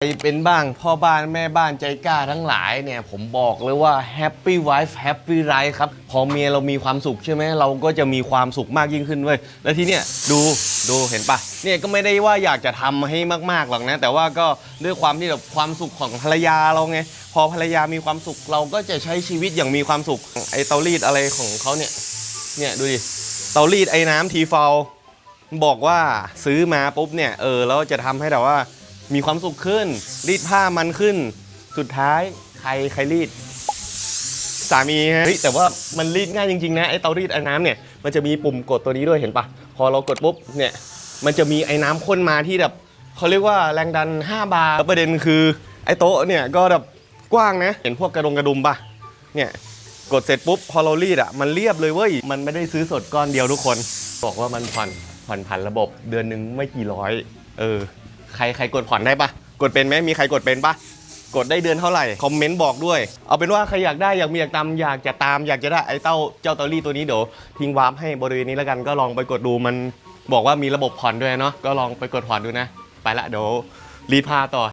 ใครเป็นบ้างพ่อบ้านแม่บ้านใจกล้าทั้งหลายเนี่ยผมบอกเลยว่า Happy Wife Happy Life ครับ พอเมียเรามีความสุขใช่ไหมเราก็จะมีความสุขมากยิ่งขึ้นเว้ยแล้วทีเนี้ยดูดูเห็นปะเนี่ยก็ไม่ได้ว่าอยากจะทำให้มากๆหรอกนะ แต่ว่าก็ด้วยความที่แบบความสุขของภรรยาเราไงพอภรรยามีความสุขเราก็จะใช้ชีวิตอย่างมีความสุขไอเตารีดอะไรของเขาเนี่ยเนี่ยดูดิเตารีดไอ้น้ำทีฟอลบอกว่าซื้อมาปุ๊บเนี่ยเออแล้วจะทำให้แบบว่า มีความสุขขึ้น รีดผ้ามันขึ้น สุดท้ายใครใครรีด สามีฮะเฮ้ยแต่ว่ามันรีดง่ายจริงๆนะไอเตารีดไอ้น้ำเนี่ยมันจะมีปุ่มกดตัวนี้ด้วยเห็นปะพอเรากดปุ๊บเนี่ยมันจะมีไอ้น้ำข้นมาที่แบบเขาเรียกว่าแรงดัน 5 บาร์แล้วประเด็นคือไอ้โต๊ะเนี่ยก็แบบกว้างนะเห็นพวกกระดงกระดุมปะเนี่ยกดเสร็จปุ๊บพอเรารีดอะมันเรียบเลยเว้ยมันไม่ได้ซื้อสดก้อนเดียวทุกคน บอกว่ามันผ่อนผ่อนผันระบบเดือนหนึ่งไม่กี่ร้อย เออ ใครใครกดผ่อนได้ปะกดเป็นไหมมีใครกดเป็นปะกดได้เดือนเท่าไหร่คอมเมนต์บอกด้วย เอาเป็นว่าใครอยากได้อยากมีอยากตามอยากจะตามอยากจะได้ไอ้เต้าเจ้าเตอรี่ตัวนี้เดี๋ยวทิ้งวาร์ปให้บริเวณนี้แล้วกันก็ลองไปกดดูมันบอกว่ามีระบบผ่อนด้วยเนาะก็ลองไปกดผ่อนดูนะ ไปละเดี๋ยวรีดพาต่อ